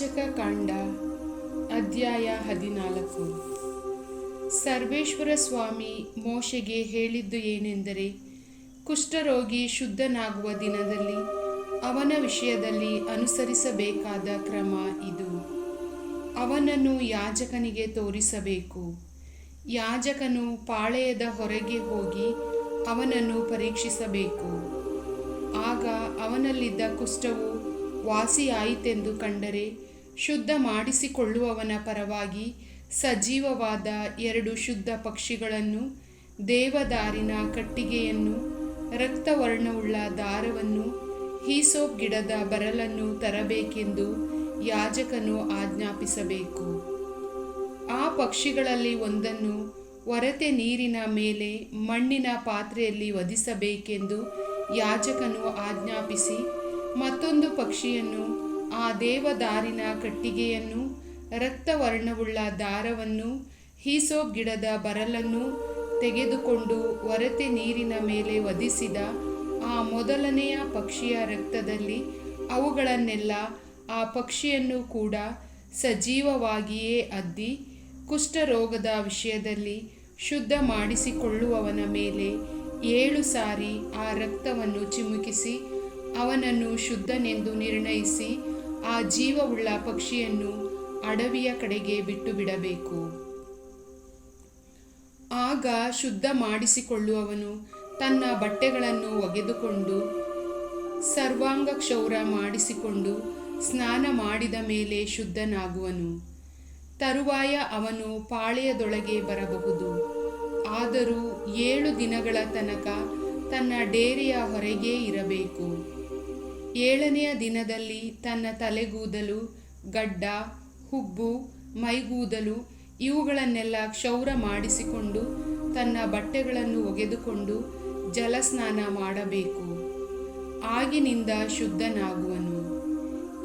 ಯಾಜಕ ಕಾಂಡ, ಅಧ್ಯಾಯ ಹದಿನಾಲ್ಕು. ಸರ್ವೇಶ್ವರ ಸ್ವಾಮಿ ಮೋಶೆಗೆ ಹೇಳಿದ್ದು ಏನೆಂದರೆ, ಕುಷ್ಠರೋಗಿ ಶುದ್ಧನಾಗುವ ದಿನದಲ್ಲಿ ಅವನ ವಿಷಯದಲ್ಲಿ ಅನುಸರಿಸಬೇಕಾದ ಕ್ರಮ ಇದು. ಅವನನ್ನು ಯಾಜಕನಿಗೆ ತೋರಿಸಬೇಕು. ಯಾಜಕನು ಪಾಳೆಯದ ಹೊರಗೆ ಹೋಗಿ ಅವನನ್ನು ಪರೀಕ್ಷಿಸಬೇಕು. ಆಗ ಅವನಲ್ಲಿದ್ದ ಕುಷ್ಠವು ವಾಸಿಯಾಯಿತೆಂದು ಕಂಡರೆ ಶುದ್ಧ ಮಾಡಿಸಿಕೊಳ್ಳುವವನ ಪರವಾಗಿ ಸಜೀವವಾದ ಎರಡು ಶುದ್ಧ ಪಕ್ಷಿಗಳನ್ನು, ದೇವದಾರಿನ ಕಟ್ಟಿಗೆಯನ್ನು, ರಕ್ತವರ್ಣವುಳ್ಳ ದಾರವನ್ನು, ಹೀಸೋಪ್ ಗಿಡದ ಬರಲನ್ನು ತರಬೇಕೆಂದು ಯಾಜಕನು ಆಜ್ಞಾಪಿಸಬೇಕು. ಆ ಪಕ್ಷಿಗಳಲ್ಲಿ ಒಂದನ್ನು ಒರತೆ ನೀರಿನ ಮೇಲೆ ಮಣ್ಣಿನ ಪಾತ್ರೆಯಲ್ಲಿ ವಧಿಸಬೇಕೆಂದು ಯಾಜಕನು ಆಜ್ಞಾಪಿಸಿ ಮತ್ತೊಂದು ಪಕ್ಷಿಯನ್ನು ಆ ದೇವದಾರಿನ ಕಟ್ಟಿಗೆಯನ್ನು, ರಕ್ತವರ್ಣವುಳ್ಳ ದಾರವನ್ನು, ಹೀಸೋ ಗಿಡದ ಬರಲನ್ನು ತೆಗೆದುಕೊಂಡು ಒರತೆ ನೀರಿನ ಮೇಲೆ ವಧಿಸಿದ ಆ ಮೊದಲನೆಯ ಪಕ್ಷಿಯ ರಕ್ತದಲ್ಲಿ ಅವುಗಳನ್ನೆಲ್ಲ ಆ ಪಕ್ಷಿಯನ್ನು ಕೂಡ ಸಜೀವವಾಗಿಯೇ ಅದ್ದಿ ಕುಷ್ಠರೋಗದ ವಿಷಯದಲ್ಲಿ ಶುದ್ಧ ಮಾಡಿಸಿಕೊಳ್ಳುವವನ ಮೇಲೆ ಏಳು ಸಾರಿ ಆ ರಕ್ತವನ್ನು ಚಿಮುಕಿಸಿ ಅವನನ್ನು ಶುದ್ಧನೆಂದು ನಿರ್ಣಯಿಸಿ ಆ ಜೀವವುಳ್ಳ ಪಕ್ಷಿಯನ್ನು ಅಡವಿಯ ಕಡೆಗೆ ಬಿಟ್ಟು ಬಿಡಬೇಕು ಆಗ ಶುದ್ಧ ಮಾಡಿಸಿಕೊಳ್ಳುವವನು ತನ್ನ ಬಟ್ಟೆಗಳನ್ನು ಒಗೆದುಕೊಂಡು ಸರ್ವಾಂಗ ಕ್ಷೌರ ಮಾಡಿಸಿಕೊಂಡು ಸ್ನಾನ ಮಾಡಿದ ಮೇಲೆ ಶುದ್ಧನಾಗುವನು. ತರುವಾಯ ಅವನು ಪಾಳೆಯದೊಳಗೆ ಬರಬಹುದು. ಆದರೂ ಏಳು ದಿನಗಳ ತನಕ ತನ್ನ ಡೇರೆಯ ಹೊರಗೇ ಇರಬೇಕು. ಏಳನೆಯ ದಿನದಲ್ಲಿ ತನ್ನ ತಲೆಗೂದಲು, ಗಡ್ಡ, ಹುಬ್ಬು, ಮೈಗೂದಲು ಇವುಗಳನ್ನೆಲ್ಲ ಕ್ಷೌರ ಮಾಡಿಸಿಕೊಂಡು ತನ್ನ ಬಟ್ಟೆಗಳನ್ನು ಒಗೆದುಕೊಂಡು ಜಲಸ್ನಾನ ಮಾಡಬೇಕು. ಆಗಿನಿಂದ ಶುದ್ಧನಾಗುವನು.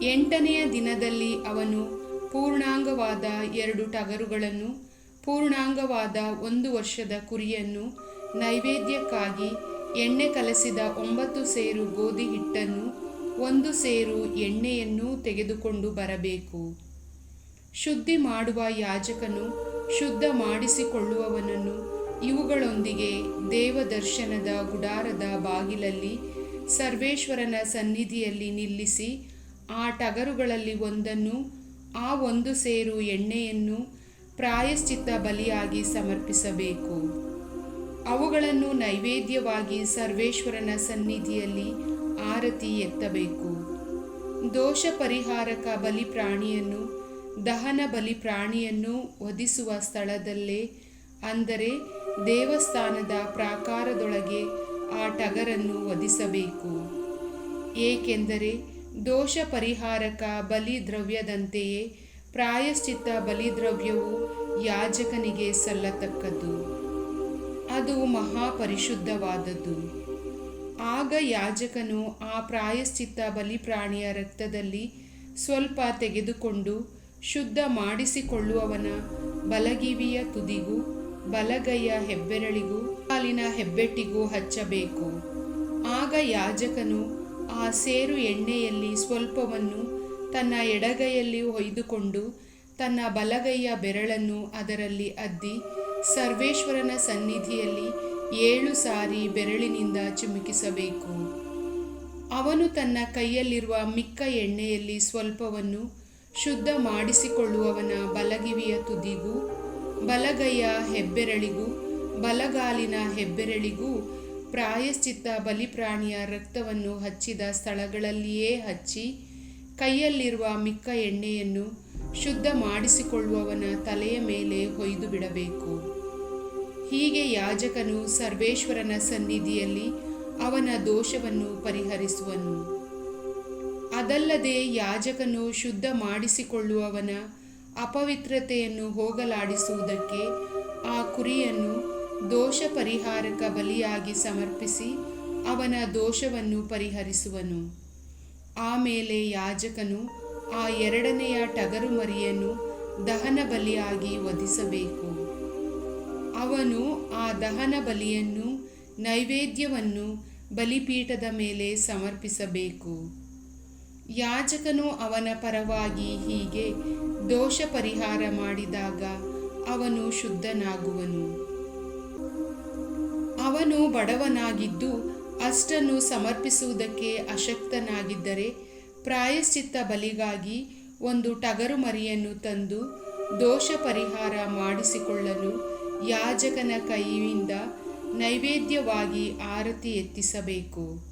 ಎಂಟನೆಯ ದಿನದಲ್ಲಿ ಅವನು ಪೂರ್ಣಾಂಗವಾದ ಎರಡು ಟಗರುಗಳನ್ನು, ಪೂರ್ಣಾಂಗವಾದ ಒಂದು ವರ್ಷದ ಕುರಿಯನ್ನು ನೈವೇದ್ಯಕ್ಕಾಗಿ ಎಣ್ಣೆ ಕಲಸಿದ ಒಂಬತ್ತು ಸೇರು ಗೋಧಿ ಹಿಟ್ಟನ್ನು ಒಂದು ಸೇರು ಎಣ್ಣೆಯನ್ನು ತೆಗೆದುಕೊಂಡು ಬರಬೇಕು. ಶುದ್ಧಿ ಮಾಡುವ ಯಾಜಕನು ಶುದ್ಧ ಮಾಡಿಸಿಕೊಳ್ಳುವವನನ್ನು ಇವುಗಳೊಂದಿಗೆ ದೇವದರ್ಶನದ ಗುಡಾರದ ಬಾಗಿಲಲ್ಲಿ ಸರ್ವೇಶ್ವರನ ಸನ್ನಿಧಿಯಲ್ಲಿ ನಿಲ್ಲಿಸಿ ಆ ಟಗರುಗಳಲ್ಲಿ ಒಂದನ್ನು, ಆ ಒಂದು ಸೇರು ಎಣ್ಣೆಯನ್ನು ಪ್ರಾಯಶ್ಚಿತ್ತ ಬಲಿಯಾಗಿ ಸಮರ್ಪಿಸಬೇಕು. ಅವುಗಳನ್ನು ನೈವೇದ್ಯವಾಗಿ ಸರ್ವೇಶ್ವರನ ಸನ್ನಿಧಿಯಲ್ಲಿ ಆರತಿ ಎತ್ತಬೇಕು. ದೋಷ ಪರಿಹಾರಕ ಬಲಿ ಪ್ರಾಣಿಯನ್ನು ದಹನ ಬಲಿ ಪ್ರಾಣಿಯನ್ನು ವಧಿಸುವ ಸ್ಥಳದಲ್ಲೇ, ಅಂದರೆ ದೇವಸ್ಥಾನದ ಪ್ರಾಕಾರದೊಳಗೆ ಆ ಟಗರನ್ನು ವಧಿಸಬೇಕು. ಏಕೆಂದರೆ ದೋಷ ಪರಿಹಾರಕ ಬಲಿ ದ್ರವ್ಯದಂತೆಯೇ ಪ್ರಾಯಶ್ಚಿತ್ತ ಬಲಿದ್ರವ್ಯವು ಯಾಜಕನಿಗೆ ಸಲ್ಲತಕ್ಕದ್ದು. ಅದು ಮಹಾಪರಿಶುದ್ಧವಾದದ್ದು. ಆಗ ಯಾಜಕನು ಆ ಪ್ರಾಯಶ್ಚಿತ್ತ ಬಲಿಪ್ರಾಣಿಯ ರಕ್ತದಲ್ಲಿ ಸ್ವಲ್ಪ ತೆಗೆದುಕೊಂಡು ಶುದ್ಧ ಮಾಡಿಸಿಕೊಳ್ಳುವವನ ಬಲಗಿವಿಯ ತುದಿಗೂ ಬಲಗೈಯ ಹೆಬ್ಬೆರಳಿಗೂ ಕಾಲಿನ ಹೆಬ್ಬೆಟ್ಟಿಗೂ ಹಚ್ಚಬೇಕು. ಆಗ ಯಾಜಕನು ಆ ಸೇರು ಎಣ್ಣೆಯಲ್ಲಿ ಸ್ವಲ್ಪವನ್ನು ತನ್ನ ಎಡಗೈಯಲ್ಲಿ ಹೊಯ್ದುಕೊಂಡು ತನ್ನ ಬಲಗೈಯ ಬೆರಳನ್ನು ಅದರಲ್ಲಿ ಅದ್ದಿ ಸರ್ವೇಶ್ವರನ ಸನ್ನಿಧಿಯಲ್ಲಿ ಏಳು ಸಾರಿ ಬೆರಳಿನಿಂದ ಚಿಮುಕಿಸಬೇಕು. ಅವನು ತನ್ನ ಕೈಯಲ್ಲಿರುವ ಮಿಕ್ಕ ಎಣ್ಣೆಯಲ್ಲಿ ಸ್ವಲ್ಪವನ್ನು ಶುದ್ಧ ಮಾಡಿಸಿಕೊಳ್ಳುವವನ ಬಲಗಿವಿಯ ತುದಿಗೂ, ಬಲಗೈಯ ಹೆಬ್ಬೆರಳಿಗೂ, ಬಲಗಾಲಿನ ಹೆಬ್ಬೆರಳಿಗೂ ಪ್ರಾಯಶ್ಚಿತ್ತ ಬಲಿಪ್ರಾಣಿಯ ರಕ್ತವನ್ನು ಹಚ್ಚಿದ ಸ್ಥಳಗಳಲ್ಲಿಯೇ ಹಚ್ಚಿ, ಕೈಯಲ್ಲಿರುವ ಮಿಕ್ಕ ಎಣ್ಣೆಯನ್ನು ಶುದ್ಧ ಮಾಡಿಸಿಕೊಳ್ಳುವವನ ತಲೆಯ ಮೇಲೆ ಹೊಯ್ದು ಬಿಡಬೇಕು ಹೀಗೆ ಯಾಜಕನು ಸರ್ವೇಶ್ವರನ ಸನ್ನಿಧಿಯಲ್ಲಿ ಅವನ ದೋಷವನ್ನು ಪರಿಹರಿಸುವನು. ಅದಲ್ಲದೆ ಯಾಜಕನು ಶುದ್ಧ ಮಾಡಿಸಿಕೊಳ್ಳುವವನ ಅಪವಿತ್ರತೆಯನ್ನು ಹೋಗಲಾಡಿಸುವುದಕ್ಕೆ ಆ ಕುರಿಯನ್ನು ದೋಷ ಪರಿಹಾರಕ ಬಲಿಯಾಗಿ ಸಮರ್ಪಿಸಿ ಅವನ ದೋಷವನ್ನು ಪರಿಹರಿಸುವನು. ಆಮೇಲೆ ಯಾಜಕನು ಆ ಎರಡನೆಯ ಟಗರು ಮರಿಯನ್ನು ದಹನ ಬಲಿಯಾಗಿ ವಧಿಸಬೇಕು. ಅವನು ಆ ದಹನ ಬಲಿಯನ್ನು, ನೈವೇದ್ಯವನ್ನು ಬಲಿಪೀಠದ ಮೇಲೆ ಸಮರ್ಪಿಸಬೇಕು. ಯಾಜಕನು ಅವನ ಪರವಾಗಿ ಹೀಗೆ ದೋಷ ಪರಿಹಾರ ಮಾಡಿದಾಗ ಅವನು ಶುದ್ಧನಾಗುವನು. ಅವನು ಬಡವನಾಗಿದ್ದು ಅಷ್ಟನ್ನು ಸಮರ್ಪಿಸುವುದಕ್ಕೆ ಅಶಕ್ತನಾಗಿದ್ದರೆ ಪ್ರಾಯಶ್ಚಿತ್ತ ಬಲಿಗಾಗಿ ಒಂದು ಟಗರು ಮರಿಯನ್ನು ತಂದು ದೋಷ ಪರಿಹಾರ ಮಾಡಿಸಿಕೊಳ್ಳಲು ಯಾಜಕನ ಕೈಯಿಂದ ನೈವೇದ್ಯವಾಗಿ ಆರತಿ ಎತ್ತಿಸಬೇಕು.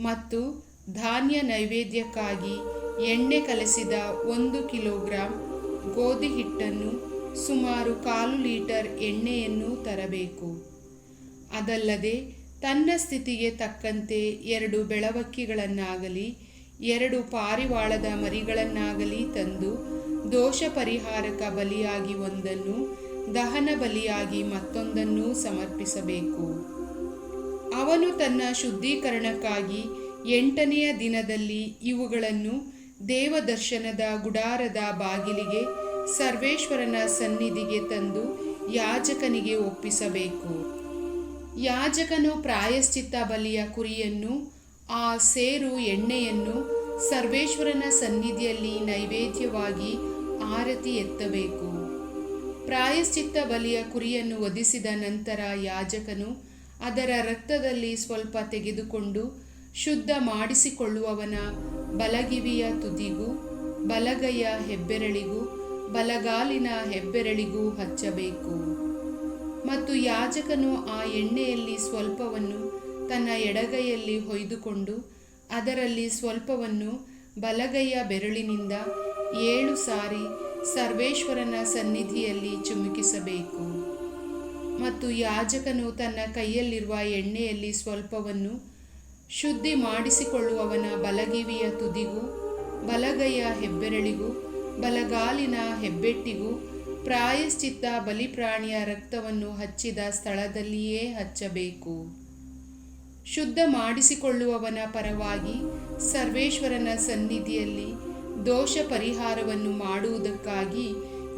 ಮತ್ತು ಧಾನ್ಯ ನೈವೇದ್ಯಕ್ಕಾಗಿ ಎಣ್ಣೆ ಕಲಸಿದ ಒಂದು ಕಿಲೋಗ್ರಾಂ ಗೋಧಿ ಹಿಟ್ಟನ್ನು ಸುಮಾರು ಕಾಲು ಲೀಟರ್ ಎಣ್ಣೆಯನ್ನು ತರಬೇಕು. ಅದಲ್ಲದೆ ತನ್ನ ಸ್ಥಿತಿಗೆ ತಕ್ಕಂತೆ ಎರಡು ಬೆಳವಕ್ಕಿಗಳನ್ನಾಗಲಿ, ಎರಡು ಪಾರಿವಾಳದ ಮರಿಗಳನ್ನಾಗಲಿ ತಂದು ದೋಷ ಪರಿಹಾರಕ ಬಲಿಯಾಗಿ ಒಂದನ್ನು ದಹನ ಬಲಿಯಾಗಿ ಮತ್ತೊಂದನ್ನು ಸಮರ್ಪಿಸಬೇಕು. ಅವನು ತನ್ನ ಶುದ್ಧೀಕರಣಕ್ಕಾಗಿ ಎಂಟನೆಯ ದಿನದಲ್ಲಿ ಇವುಗಳನ್ನು ದೇವದರ್ಶನದ ಗುಡಾರದ ಬಾಗಿಲಿಗೆ ಸರ್ವೇಶ್ವರನ ಸನ್ನಿಧಿಗೆ ತಂದು ಯಾಜಕನಿಗೆ ಒಪ್ಪಿಸಬೇಕು. ಯಾಜಕನು ಪ್ರಾಯಶ್ಚಿತ್ತ ಬಲಿಯ ಕುರಿಯನ್ನು, ಆ ಸೇರು ಎಣ್ಣೆಯನ್ನು ಸರ್ವೇಶ್ವರನ ಸನ್ನಿಧಿಯಲ್ಲಿ ನೈವೇದ್ಯವಾಗಿ ಆರತಿ ಎತ್ತಬೇಕು. ಪ್ರಾಯಶ್ಚಿತ್ತ ಬಲಿಯ ಕುರಿಯನ್ನು ವಧಿಸಿದ ನಂತರ ಯಾಜಕನು ಅದರ ರಕ್ತದಲ್ಲಿ ಸ್ವಲ್ಪ ತೆಗೆದುಕೊಂಡು ಶುದ್ಧ ಮಾಡಿಸಿಕೊಳ್ಳುವವನ ಬಲಗಿವಿಯ ತುದಿಗೂ, ಬಲಗೈಯ ಹೆಬ್ಬೆರಳಿಗೂ, ಬಲಗಾಲಿನ ಹೆಬ್ಬೆರಳಿಗೂ ಹಚ್ಚಬೇಕು. ಮತ್ತು ಯಾಜಕನು ಆ ಎಣ್ಣೆಯಲ್ಲಿ ಸ್ವಲ್ಪವನ್ನು ತನ್ನ ಎಡಗೈಯಲ್ಲಿ ಹೊಯ್ದುಕೊಂಡು ಅದರಲ್ಲಿ ಸ್ವಲ್ಪವನ್ನು ಬಲಗೈಯ ಬೆರಳಿನಿಂದ ಏಳು ಸಾರಿ ಸರ್ವೇಶ್ವರನ ಸನ್ನಿಧಿಯಲ್ಲಿ ಚುಮುಕಿಸಬೇಕು. ಮತ್ತು ಯಾಜಕನು ತನ್ನ ಕೈಯಲ್ಲಿರುವ ಎಣ್ಣೆಯಲ್ಲಿ ಸ್ವಲ್ಪವನ್ನು ಶುದ್ಧಿ ಮಾಡಿಸಿಕೊಳ್ಳುವವನ ಬಲಗಿವಿಯ ತುದಿಗೂ, ಬಲಗೈಯ ಹೆಬ್ಬೆರಳಿಗೂ, ಬಲಗಾಲಿನ ಹೆಬ್ಬೆಟ್ಟಿಗೂ, ಪ್ರಾಯಶ್ಚಿತ್ತ ಬಲಿಪ್ರಾಣಿಯ ರಕ್ತವನ್ನು ಹಚ್ಚಿದ ಸ್ಥಳದಲ್ಲಿಯೇ ಹಚ್ಚಬೇಕು. ಶುದ್ಧ ಮಾಡಿಸಿಕೊಳ್ಳುವವನ ಪರವಾಗಿ ಸರ್ವೇಶ್ವರನ ಸನ್ನಿಧಿಯಲ್ಲಿ ದೋಷ ಪರಿಹಾರವನ್ನು ಮಾಡುವುದಕ್ಕಾಗಿ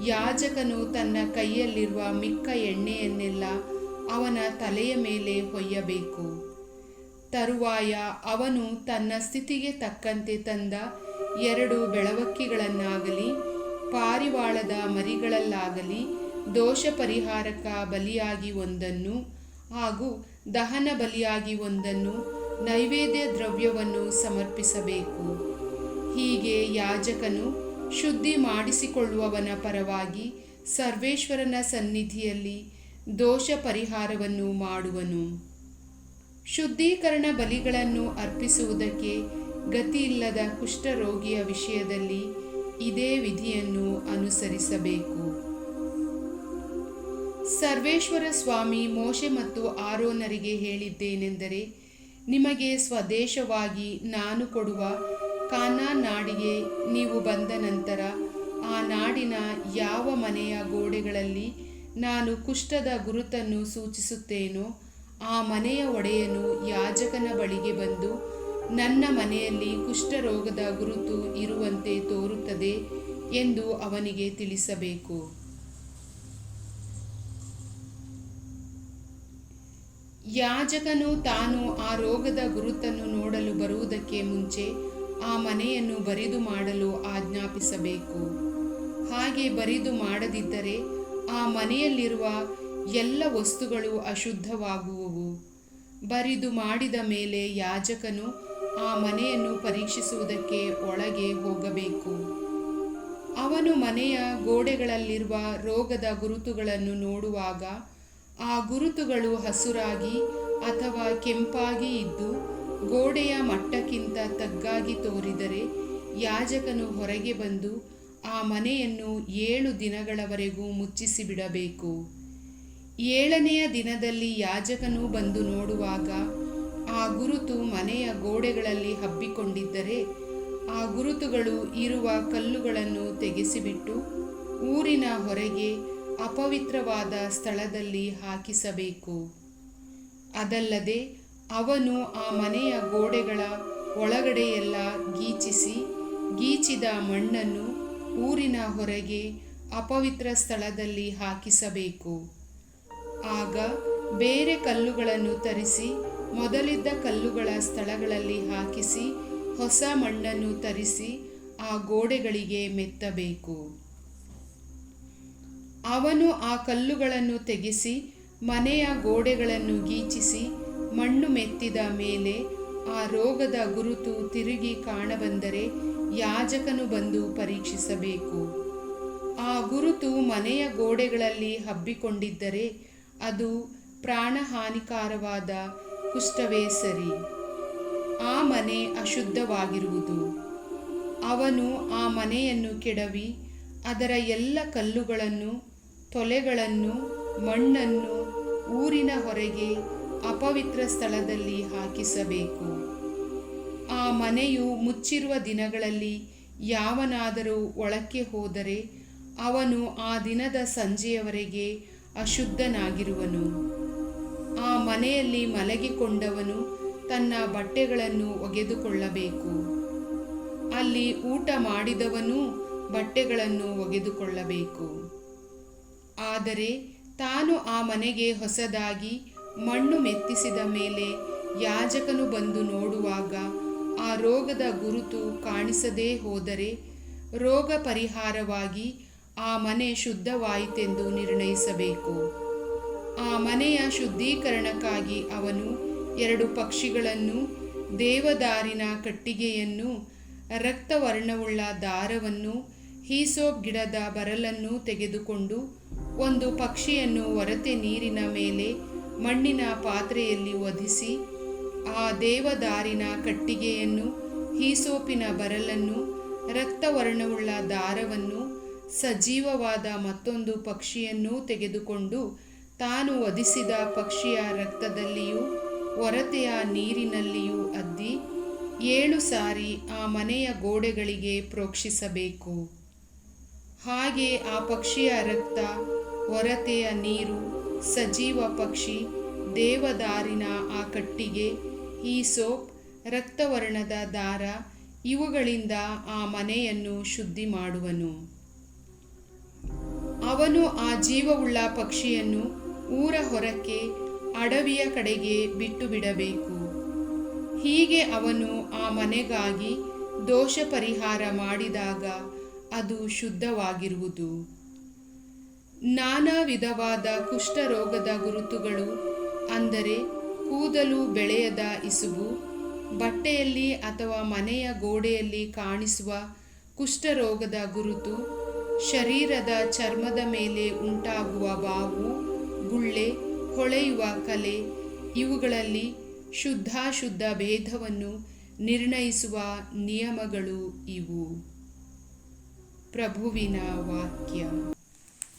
ಯಾಜಕನು ತನ್ನ ಕೈಯಲ್ಲಿರುವ ಮಿಕ್ಕ ಎಣ್ಣೆಯನ್ನೆಲ್ಲ ಅವನ ತಲೆಯ ಮೇಲೆ ಹೊಯ್ಯಬೇಕು. ತರುವಾಯ ಅವನು ತನ್ನ ಸ್ಥಿತಿಗೆ ತಕ್ಕಂತೆ ತಂದ ಎರಡು ಬೆಳವಕ್ಕಿಗಳನ್ನಾಗಲಿ, ಪಾರಿವಾಳದ ಮರಿಗಳಲ್ಲಾಗಲಿ ದೋಷ ಪರಿಹಾರಕ ಬಲಿಯಾಗಿ ಒಂದನ್ನು ಹಾಗೂ ದಹನ ಬಲಿಯಾಗಿ ಒಂದನ್ನು ನೈವೇದ್ಯ ದ್ರವ್ಯವನ್ನು ಸಮರ್ಪಿಸಬೇಕು. ಹೀಗೆ ಯಾಜಕನು ಶುದ್ಧಿ ಮಾಡಿಸಿಕೊಳ್ಳುವವನ ಪರವಾಗಿ ಸರ್ವೇಶ್ವರನ ಸನ್ನಿಧಿಯಲ್ಲಿ ದೋಷ ಪರಿಹಾರವನ್ನು ಮಾಡುವನು. ಶುದ್ಧೀಕರಣ ಬಲಿಗಳನ್ನು ಅರ್ಪಿಸುವುದಕ್ಕೆ ಗತಿಯಿಲ್ಲದ ಕುಷ್ಠರೋಗಿಯ ವಿಷಯದಲ್ಲಿ ಇದೇ ವಿಧಿಯನ್ನು ಅನುಸರಿಸಬೇಕು. ಸರ್ವೇಶ್ವರ ಸ್ವಾಮಿ ಮೋಶೆ ಮತ್ತು ಆರೋನರಿಗೆ ಹೇಳಿದ್ದೇನೆಂದರೆ, ನಿಮಗೆ ಸ್ವದೇಶವಾಗಿ ನಾನು ಕೊಡುವ ಕಾನಾ ನಾಡಿಗೆ ನೀವು ಬಂದ ನಂತರ ಆ ನಾಡಿನ ಯಾವ ಮನೆಯ ಗೋಡೆಗಳಲ್ಲಿ ನಾನು ಕುಷ್ಠದ ಗುರುತನ್ನು ಸೂಚಿಸುತ್ತೇನೋ ಆ ಮನೆಯ ಒಡೆಯನು ಯಾಜಕನ ಬಳಿಗೆ ಬಂದು ನನ್ನ ಮನೆಯಲ್ಲಿ ಕುಷ್ಠರೋಗದ ಗುರುತು ಇರುವಂತೆ ತೋರುತ್ತದೆ ಎಂದು ಅವನಿಗೆ ತಿಳಿಸಬೇಕು. ಯಾಜಕನು ತಾನು ಆ ರೋಗದ ಗುರುತನ್ನು ನೋಡಲು ಬರುವುದಕ್ಕೆ ಮುಂಚೆ ಆ ಮನೆಯನ್ನು ಬರಿದು ಮಾಡಲು ಆಜ್ಞಾಪಿಸಬೇಕು. ಹಾಗೆ ಬರಿದು ಮಾಡದಿದ್ದರೆ ಆ ಮನೆಯಲ್ಲಿರುವ ಎಲ್ಲ ವಸ್ತುಗಳು ಅಶುದ್ಧವಾಗುವವು. ಬರಿದು ಮಾಡಿದ ಮೇಲೆ ಯಾಜಕನು ಆ ಮನೆಯನ್ನು ಪರೀಕ್ಷಿಸುವುದಕ್ಕೆ ಒಳಗೆ ಹೋಗಬೇಕು. ಅವನು ಮನೆಯ ಗೋಡೆಗಳಲ್ಲಿರುವ ರೋಗದ ಗುರುತುಗಳನ್ನು ನೋಡುವಾಗ ಆ ಗುರುತುಗಳು ಹಸುರಾಗಿ ಅಥವಾ ಕೆಂಪಾಗಿ ಇದ್ದು ಗೋಡೆಯ ಮಟ್ಟಕ್ಕಿಂತ ತಗ್ಗಾಗಿ ತೋರಿದರೆ ಯಾಜಕನು ಹೊರಗೆ ಬಂದು ಆ ಮನೆಯನ್ನು ಏಳು ದಿನಗಳವರೆಗೂ ಮುಚ್ಚಿಸಿಬಿಡಬೇಕು. ಏಳನೆಯ ದಿನದಲ್ಲಿ ಯಾಜಕನು ಬಂದು ನೋಡುವಾಗ ಆ ಗುರುತು ಮನೆಯ ಗೋಡೆಗಳಲ್ಲಿ ಹಬ್ಬಿಕೊಂಡಿದ್ದರೆ ಆ ಗುರುತುಗಳು ಇರುವ ಕಲ್ಲುಗಳನ್ನು ತೆಗೆಸಿಬಿಟ್ಟು ಊರಿನ ಹೊರಗೆ ಅಪವಿತ್ರವಾದ ಸ್ಥಳದಲ್ಲಿ ಹಾಕಿಸಬೇಕು. ಅದಲ್ಲದೆ ಅವನು ಆ ಮನೆಯ ಗೋಡೆಗಳ ಒಳಗಡೆಯೆಲ್ಲ ಗೀಚಿಸಿ, ಗೀಚಿದ ಮಣ್ಣನ್ನು ಊರಿನ ಹೊರಗೆ ಅಪವಿತ್ರ ಸ್ಥಳದಲ್ಲಿ ಹಾಕಿಸಬೇಕು. ಆಗ ಬೇರೆ ಕಲ್ಲುಗಳನ್ನು ತರಿಸಿ, ಮೊದಲಿದ್ದ ಕಲ್ಲುಗಳ ಸ್ಥಳಗಳಲ್ಲಿ ಹಾಕಿಸಿ, ಹೊಸ ಮಣ್ಣನ್ನು ತರಿಸಿ ಆ ಗೋಡೆಗಳಿಗೆ ಮೆತ್ತಬೇಕು. ಅವನು ಆ ಕಲ್ಲುಗಳನ್ನು ತೆಗೆಸಿ, ಮನೆಯ ಗೋಡೆಗಳನ್ನು ಗೀಚಿಸಿ ಮಣ್ಣು ಮೆತ್ತಿದ ಮೇಲೆ ಆ ರೋಗದ ಗುರುತು ತಿರುಗಿ ಕಾಣಬಂದರೆ ಯಾಜಕನು ಬಂದು ಪರೀಕ್ಷಿಸಬೇಕು. ಆ ಗುರುತು ಮನೆಯ ಗೋಡೆಗಳಲ್ಲಿ ಹಬ್ಬಿಕೊಂಡಿದ್ದರೆ ಅದು ಪ್ರಾಣಹಾನಿಕಾರವಾದ ಕುಷ್ಠವೇ ಸರಿ. ಆ ಮನೆ ಅಶುದ್ಧವಾಗಿರುವುದು. ಅವನು ಆ ಮನೆಯನ್ನು ಕೆಡವಿ ಅದರ ಎಲ್ಲ ಕಲ್ಲುಗಳನ್ನು, ತೊಲೆಗಳನ್ನು, ಮಣ್ಣನ್ನು ಊರಿನ ಹೊರಗೆ ಅಪವಿತ್ರ ಸ್ಥಳದಲ್ಲಿ ಹಾಕಿಸಬೇಕು. ಆ ಮನೆಯು ಮುಚ್ಚಿರುವ ದಿನಗಳಲ್ಲಿ ಯಾವನಾದರೂ ಒಳಕ್ಕೆ ಹೋದರೆ ಅವನು ಆ ದಿನದ ಸಂಜೆಯವರೆಗೆ ಅಶುದ್ಧನಾಗಿರುವನು. ಆ ಮನೆಯಲ್ಲಿ ಮಲಗಿಕೊಂಡವನು ತನ್ನ ಬಟ್ಟೆಗಳನ್ನು ಒಗೆದುಕೊಳ್ಳಬೇಕು. ಅಲ್ಲಿ ಊಟ ಮಾಡಿದವನೂ ಬಟ್ಟೆಗಳನ್ನು ಒಗೆದುಕೊಳ್ಳಬೇಕು. ಆದರೆ ತಾನು ಆ ಮನೆಗೆ ಹೊಸದಾಗಿ ಮಣ್ಣು ಮೆತ್ತಿಸಿದ ಮೇಲೆ ಯಾಜಕನು ಬಂದು ನೋಡುವಾಗ ಆ ರೋಗದ ಗುರುತು ಕಾಣಿಸದೇ ಹೋದರೆ ರೋಗ ಪರಿಹಾರವಾಗಿ ಆ ಮನೆ ಶುದ್ಧವಾಯಿತೆಂದು ನಿರ್ಣಯಿಸಬೇಕು. ಆ ಮನೆಯ ಶುದ್ಧೀಕರಣಕ್ಕಾಗಿ ಅವನು ಎರಡು ಪಕ್ಷಿಗಳನ್ನು, ದೇವದಾರಿನ ಕಟ್ಟಿಗೆಯನ್ನು, ರಕ್ತವರ್ಣವುಳ್ಳ ದಾರವನ್ನು, ಹೀಸೋಪ್ ಗಿಡದ ಬರಲನ್ನು ತೆಗೆದುಕೊಂಡು ಒಂದು ಪಕ್ಷಿಯನ್ನು ಒರತೆ ನೀರಿನ ಮೇಲೆ ಮಣ್ಣಿನ ಪಾತ್ರೆಯಲ್ಲಿ ಒದಿಸಿ ಆ ದೇವದಾರಿನ ಕಟ್ಟಿಗೆಯನ್ನು, ಹೀಸೋಪಿನ ಬರಲನ್ನು ರಕ್ತವರ್ಣವುಳ್ಳ ದಾರವನ್ನು, ಸಜೀವವಾದ ಮತ್ತೊಂದು ಪಕ್ಷಿಯನ್ನು ತೆಗೆದುಕೊಂಡು ತಾನು ಒದಿಸಿದ ಪಕ್ಷಿಯ ರಕ್ತದಲ್ಲಿಯೂ, ಒರತೆಯ ನೀರಿನಲ್ಲಿಯೂ ಅದ್ದಿ, ಏಳು ಸಾರಿ ಆ ಮನೆಯ ಗೋಡೆಗಳಿಗೆ ಪ್ರೋಕ್ಷಿಸಬೇಕು. ಹಾಗೆ ಆ ಪಕ್ಷಿಯ ರಕ್ತ, ಒರತೆಯ ನೀರು ಸಜೀವ ಪಕ್ಷಿ ದೇವದಾರಿನ ಆ ಕಟ್ಟಿಗೆ, ಈ ಸೋಪ್, ರಕ್ತವರ್ಣದ ದಾರ, ಇವುಗಳಿಂದ ಆ ಮನೆಯನ್ನು ಶುದ್ಧಿ ಮಾಡುವನು. ಅವನು ಆ ಜೀವವುಳ್ಳ ಪಕ್ಷಿಯನ್ನು ಊರ ಹೊರಕ್ಕೆ ಅಡವಿಯ ಕಡೆಗೆ ಬಿಟ್ಟು ಬಿಡಬೇಕು. ಹೀಗೆ ಅವನು ಆ ಮನೆಗಾಗಿ ದೋಷ ಪರಿಹಾರ ಮಾಡಿದಾಗ ಅದು ಶುದ್ಧವಾಗಿರುವುದು. ನಾನಾ ವಿಧವಾದ ಕುಷ್ಠರೋಗದ ಗುರುತುಗಳು, ಅಂದರೆ ಕೂದಲು ಬೆಳೆಯದ ಇಸುಬು, ಬಟ್ಟೆಯಲ್ಲಿ ಅಥವಾ ಮನೆಯ ಗೋಡೆಯಲ್ಲಿ ಕಾಣಿಸುವ ಕುಷ್ಠರೋಗದ ಗುರುತು, ಶರೀರದ ಚರ್ಮದ ಮೇಲೆ ಉಂಟಾಗುವ ಬಾವು, ಗುಳ್ಳೆ, ಹೊಳೆಯುವ ಕಲೆ, ಇವುಗಳಲ್ಲಿ ಶುದ್ಧಾಶುದ್ಧ ಭೇದವನ್ನು ನಿರ್ಣಯಿಸುವ ನಿಯಮಗಳು ಇವು. ಪ್ರಭುವಿನ ವಾಕ್ಯ.